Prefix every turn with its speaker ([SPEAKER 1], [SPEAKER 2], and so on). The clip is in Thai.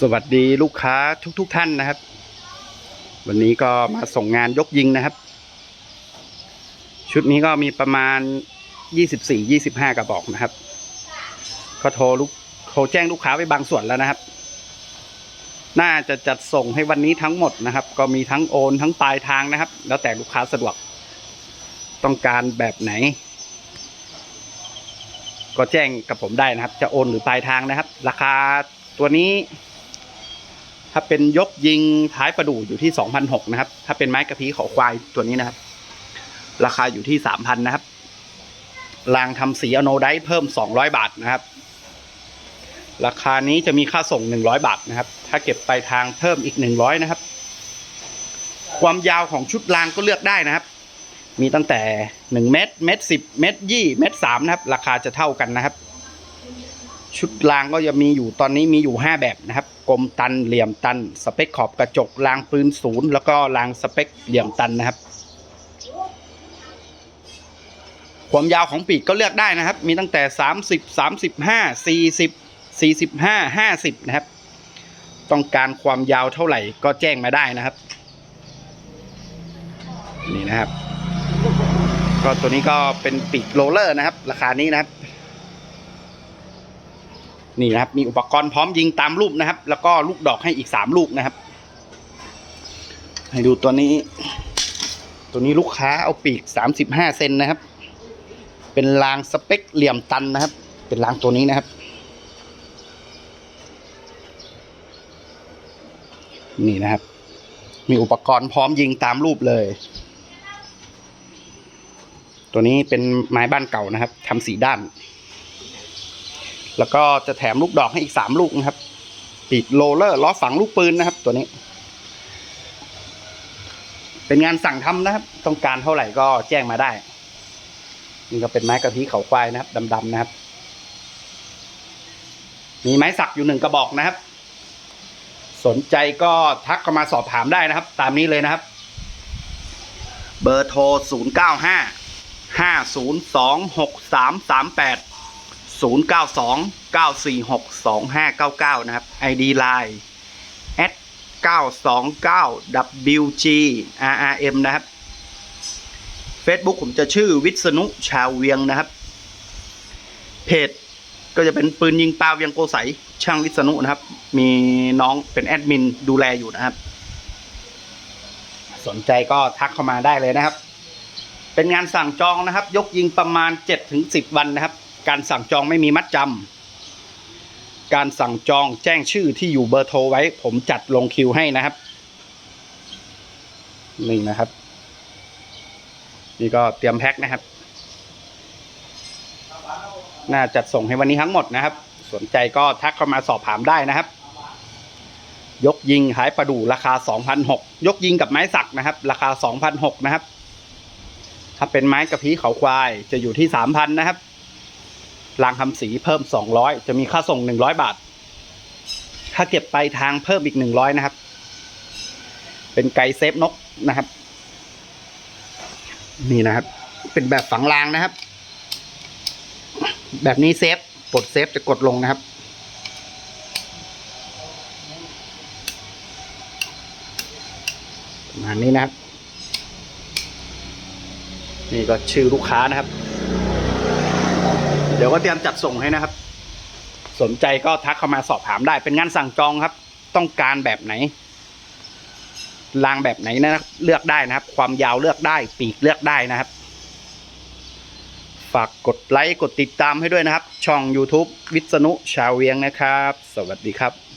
[SPEAKER 1] สวัสดีลูกค้าทุกๆทท่านนะครับ วันนี้ก็มาส่งงานยกยิงนะครับ ชุดนี้ก็มีประมาณ 24-25 กระบอกนะครับ ก็โทรลูกโทรแจ้งลูกค้าไปบางส่วนแล้วนะครับ น่าจะจัดส่งให้วันนี้ทั้งหมดนะครับ ก็มีทั้งโอนทั้งปลายทางนะครับ แล้วแต่ลูกค้าสะดวก ต้องการแบบไหน ก็แจ้งกับผมได้นะครับ จะโอนหรือปลายทางนะครับ ราคาตัวนี้ ถ้าเป็นยกยิงท้ายประดู่อยู่ที่สองพันหกนะครับ ถ้าเป็นไม้กระพีเขาควายตัวนี้นะครับ ราคาอยู่ที่สามพันนะครับรางทำสีอโนไดท์เพิ่มสองร้อยบาทนะครับ ราคานี้จะมีค่าส่งหนึ่งร้อยบาทนะครับ ถ้าเก็บไปลายทางเพิ่มอีกหนึ่งร้อยนะครับ ความยาวของชุดรางก็เลือกได้นะครับ มีตั้งแต่หนึ่งเมตรเมตรสิบเมตรยี่เมตรสามนะครับ ราคาจะเท่ากันนะครับ ชุดรางก็จะมีอยู่ตอนนี้มีอยู่ 5 แบบนะครับ กลมตันเหลี่ยมตัน สเปคขอบกระจกรางปืนศูนย์แล้วก็รางสเปคเหลี่ยมตันนะครับ ความยาวของปีกก็เลือกได้นะครับ มีตั้งแต่ 30 35 40 45 50 นะครับ ต้องการความยาวเท่าไหร่ก็แจ้งมาได้นะครับ นี่นะครับ ก็ตัวนี้ก็เป็นปีกโรลเลอร์นะครับ ราคานี้นะครับ นี่นะครับ มีอุปกรณ์พร้อมยิงตามรูปนะครับ แล้วก็ลูกดอกให้อีกสามลูกนะครับ ให้ดูตัวนี้ ตัวนี้ลูกค้าเอาปีกสามสิบห้าเซนนะครับ เป็นรางสเปคเหลี่ยมตันนะครับ เป็นรางตัวนี้นะครับ นี่นะครับ มีอุปกรณ์พร้อมยิงตามรูปเลย ตัวนี้เป็นไม้บ้านเก่านะครับทำสีด้าน แล้วก็จะแถมลูกดอกให้อีกสามลูกนะครับปีกโรลเลอร์ล้อฝังลูกปืนนะครับ ตัวนี้ เป็นงานสั่งทำนะครับ ต้องการเท่าไหร่ก็แจ้งมาได้ นี่ก็เป็นไม้กระพีเขาควายนะครับดำๆนะครับ มีไม้สักอยู่หนึ่งกระบอกนะครับ สนใจก็ทักเข้ามาสอบถามได้นะครับ ตามนี้เลยนะครับ เบอร์โทร 0 9 5 0 2 6 3 3 8 0 9 2 9 4 6 2 5 9 9 นะครับ ID Line at 929 WG RRM นะครับ Facebook ผมจะชื่อวิษณุชาวเวียงนะครับ เพจก็จะเป็นปืนยิงปลาเวียงโกใสช่างวิษณุนะครับ มีน้องเป็นแอดมินดูแลอยู่นะครับ สนใจก็ทักเข้ามาได้เลยนะครับ เป็นงานสั่งจองนะครับ ยกยิงประมาณ 7-10 วันนะครับ การสั่งจองไม่มีมัดจำการสั่งจองแจ้งชื่อที่อยู่เบอร์โทรไว้ ผมจัดลงคิวให้นะครับนี่นะครับ นี่ก็เตรียมแพ็คนะครับ น่าจัดส่งให้วันนี้ทั้งหมดนะครับ สนใจก็ทักเข้ามาสอบถามได้นะครับ ยกยิงหายประดู่ราคา2,006ยกยิงกับไม้สักนะครับ ราคา2,006นะครับ ถ้าเป็นไม้กระพี้เขาควายจะอยู่ที่3,000นะครับ รางทำสีเพิ่ม 200 จะมีค่าส่ง 100 บาท ถ้าเก็บไปทางเพิ่มอีก 100 นะครับ เป็นไกเซฟนกนะครับ นี่นะครับ เป็นแบบฝังรางนะครับ แบบนี้เซฟกดเซฟจะกดลงนะครับประมาณนี้นะครับ นี่ก็ชื่อลูกค้านะครับ ดี๋ยวก็เตรียมจัดส่งให้นะครับ สนใจก็ทักเข้ามาสอบถามได้ เป็นงานสั่งจองครับ ต้องการแบบไหนรางแบบไหนนะครับเลือกได้นะครับ ความยาวเลือกได้ ปีกเลือกได้นะครับ ฝากกดไลค์กดติดตามให้ด้วยนะครับ ช่อง YouTube วิษณุชาวเวียงนะครับ สวัสดีครับ